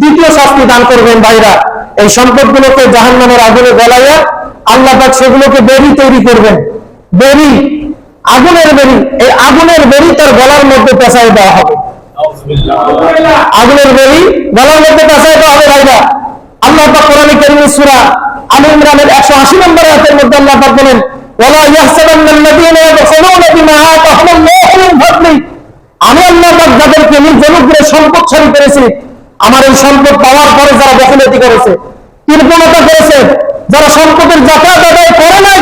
দ্বিতীয় শাস্তি দান করবেন ভাইরা। এই সম্পদগুলোকে জাহান নামের আগুনে গলাইয়া আল্লাহ পাক সেগুলোকে বেরি তৈরি করবেন। বেরি, আগুনের বেরি, এই আগুনের বেরি তার গলার মধ্যে পেঁচাই দেওয়া হবে। আগুনের বেরি গলার মধ্যে পেঁচাই দেওয়া হবে ভাইরা। আল্লাহ পাক কোরআনে কারিমে সূরা আলী ইমরানের 180 নম্বর আয়াতের মধ্যে আল্লাহ পাক বলেন, ওয়ালা ইয়াহসাবান্নাল্লাযীনা ইয়াবখুলুনা বিমা আমি আল্লাহ পাক যাদেরকে নিজ অনুগ্রহে সম্পদশালী করেছি আমার এই সম্পদ পাওয়ার পরে যারা দখলতি করেছে কৃপণতা করেছে যারা সম্পদের জাকাত আদায় করে নাই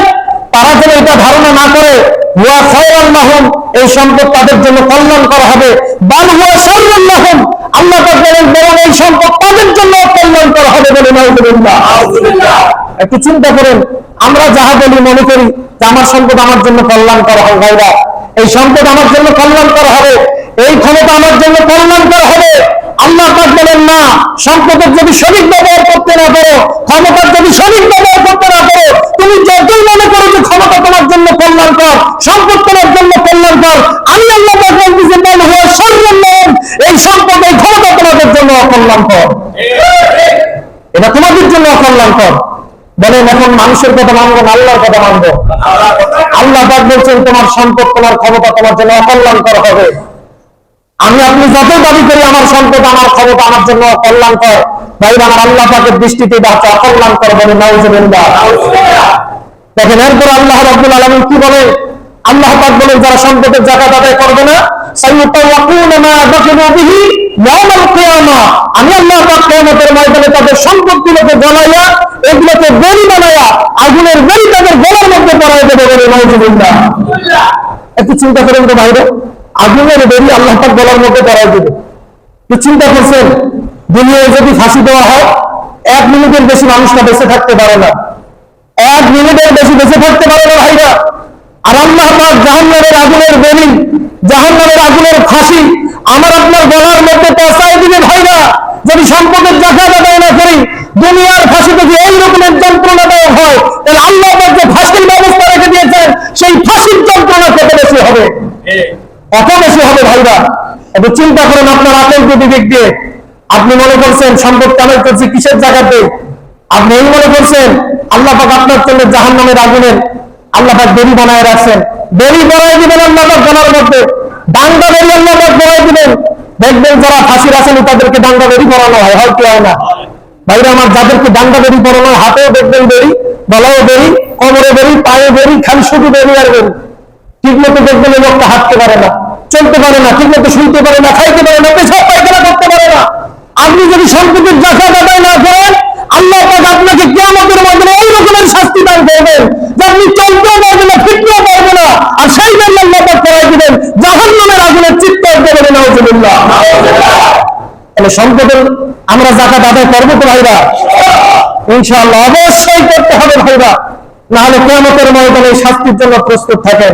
তারা যেন এটা ধারণা না করে হুয়া এই সম্পদ তাদের জন্য কল্যাণ করা হবে। বাল হুয়া শাররুন লাহুম আল্লাহ বলেন বরং এই সম্পদ তাদের জন্য কল্যাণ করা হবে বলে নাউজুবিল্লাহ। একটু চিন্তা করেন আমরা যাহা বলি মনে করি যে আমার সম্পদ আমার জন্য কল্যাণ করা হবে ভাইরা। এই সম্পদ আমার জন্য কল্যাণ করা হবে এই ক্ষমতা আমার জন্য কল্যাণ করা হবে আল্লাহ পাক বলেন না সম্পদের যদি সঠিক ব্যবহার করতে না পারো, ক্ষমতার যদি সঠিক ব্যবহার করতে না পারো, তুমি যতই মনে করো যে ক্ষমতা তোমার জন্য কল্যাণ কর সম্পদ তোমার জন্য কল্যাণ কর আমি আল্লাহ বলতেছি বল হুয়া শাররুন এই সম্পদ, এই ক্ষমতা তোমাদের জন্য অকল্যাণ কর এটা তোমাদের জন্য অকল্যাণ কর বলেন, এখন মানুষের কথা মানবো না, আল্লাহর কথা মানবো? আল্লাহ বলছেন, তোমার সম্পদ, তোমার ক্ষমতা তোমার জন্য অকল্যাণ করা হবে। আমি আপনি যত দাবি করি, আমার সম্পদ, আমার ক্ষমতা, আমার জন্য কল্যাণ কর ভাই আমার আল্লাহ পাকের দৃষ্টিতে বাচ্চা অকল্যাণ কর বলে নাউজুবিল্লাহ দেখেন, এরপর আল্লাহ রাব্বুল আলামিন কি বলে? আল্লাহ পাক বলেন, যারা সম্পদের জাকাত আদায় করবে না আমি আল্লাহ পাক কিয়ামতের তাদের সম্পদগুলোকে জ্বালাইয়া এগুলোকে বড়ি বানাইয়া, আগুনের বড়ি তাদের গলার মধ্যে পড়াই দেবে বলে নাউজুবিল্লাহ একটু চিন্তা করেন তো ভাইরে। আগুনের বেরি আল্লাহ পাক গলার মধ্যে পড়াই দেবে। কি চিন্তা করছেন, দুনিয়ায় যদি ফাঁসি দেওয়া হয়, এক মিনিটের বেশি মানুষটা বেঁচে থাকতে পারে না। এক মিনিটের বেশি বেঁচে থাকতে পারে না ভাইরা। আর আল্লাহ পাক জাহান্নামের আগুনের বেরি, জাহান্নামের আগুনের ফাঁসি আমার আপনার গলার মধ্যে পেঁচাই দিবে ভাইরা। যদি সম্পদের জাকাত আদায় না করি, দুনিয়ার ফাঁসি যদি এই রকমের যন্ত্রণা দেওয়া হয়, তাহলে আল্লাহ পাক যে ফাঁসির ব্যবস্থা রেখে দিয়েছেন, সেই ফাঁসির যন্ত্রণা কত বেশি হবে বেশি হবে ভাইরা। একটু চিন্তা করেন আপনার আপেল দিক দিয়ে। আপনি মনে করছেন সম্পদ কামাই করছি কিসের জায়গাতে? আপনি এই মনে করছেন আল্লাহ পাক আপনার জন্য জাহান নামের আগুনের আল্লাহ পাক বেরি বানায় রাখছেন। বেরি বানায় দিবেন আল্লাহ পাক গলার মধ্যে। ডাঙ্গা বেরি আল্লাহ পাক বানায় দিবেন। দেখবেন যারা ফাঁসির আছেন তাদেরকে ডাঙ্গা বেরি পড়ানো হয়। হয় কি হয় না? ভাইরা আমার যাদেরকে ডাঙ্গা বেরি পড়ানো হাতেও দেখবেন বেরি গলাও বেরি, কোমরে বেরি, পায়ে বেরি, খালি শুধু বেরি আর বেরি। ঠিক মতো দেখবেন লোকটা হাঁটতে পারে না, চলতে পারে না ঠিক মতো শুনতে পারে না, খাইতে পারে না, পেশাব পায়খানা করতে পারে না। আপনি যদি জাকাত আদায় না করেন, আল্লাহ পাক আপনাকে কিয়ামতের রকমের শাস্তি দান করবেন যে আপনি চলতেও না না। আর সেই জন্য আল্লাহ পাক করাই দিবেন আগুনের নাউজুবিল্লাহ। তাহলে সম্পদের আমরা জাকাত আদায় করব তো ভাইরা? ইনশাআল্লাহ অবশ্যই করতে হবে ভাইরা। নাহলে কিয়ামতের ময়দানে শাস্তির জন্য প্রস্তুত থাকেন।